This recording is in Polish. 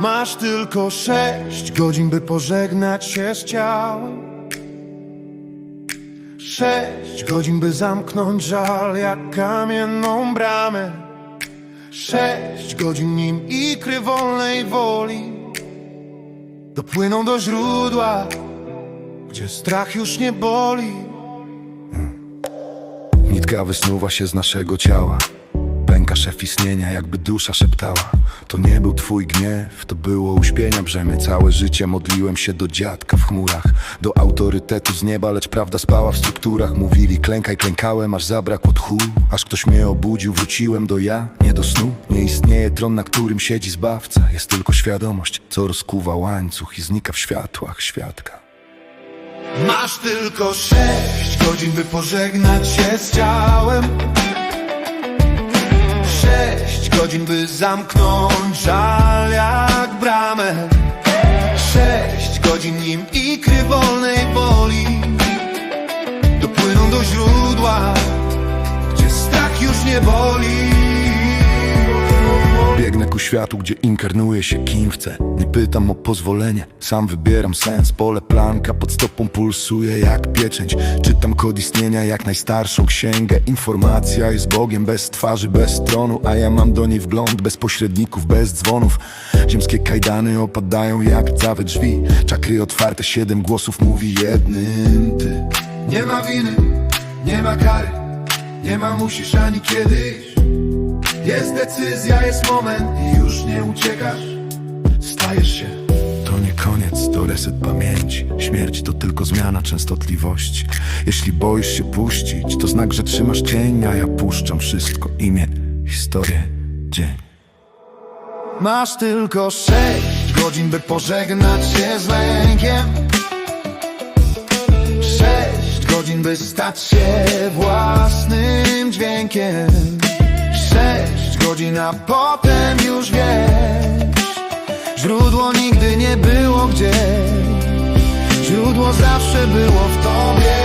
Masz tylko sześć godzin, by pożegnać się z ciałem. Sześć godzin, by zamknąć żal jak kamienną bramę. Sześć godzin, nim ikry wolnej woli. Dopłyną do źródła, gdzie strach już nie boli. Nitka wysnuwa się z naszego ciała Szef istnienia, jakby dusza szeptała. To nie był twój gniew, to było uśpienia brzemy Całe życie modliłem się do dziadka w chmurach. Do autorytetu z nieba, lecz prawda spała w strukturach. Mówili klękaj, klękałem, aż zabrakło tchu. Aż ktoś mnie obudził, wróciłem do ja, nie do snu. Nie istnieje tron, na którym siedzi zbawca. Jest tylko świadomość, co rozkuwa łańcuch I znika w światłach świadka. Masz tylko sześć godzin, by pożegnać się z ciałem Sześć godzin, by zamknąć żal jak bramę. Sześć godzin, nim ikry wolnej woli. Dopłyną do źródła, gdzie strach już nie boli Biegnę ku światu, gdzie inkarnuje się kim chcę. Nie pytam o pozwolenie, sam wybieram sens. Pole planka pod stopą pulsuje jak pieczęć. Czytam kod istnienia jak najstarszą księgę. Informacja jest Bogiem bez twarzy, bez tronu A ja mam do niej wgląd. Bez pośredników, bez dzwonów. Ziemskie kajdany opadają jak cawe drzwi. Czakry otwarte, siedem głosów mówi jednym ty. Nie ma winy, nie ma kary. Nie ma musisz ani kiedyś Jest decyzja, jest moment i już nie uciekasz. Stajesz się. To nie koniec, to reset pamięci. Śmierć to tylko zmiana częstotliwości. Jeśli boisz się puścić, to znak, że trzymasz cień A ja puszczam wszystko, imię, historię, dzień. Masz tylko sześć godzin, by pożegnać się z lękiem Sześć godzin, by stać się własnym dźwiękiem a potem już wiesz Źródło nigdy nie było gdzieś. Źródło zawsze było w tobie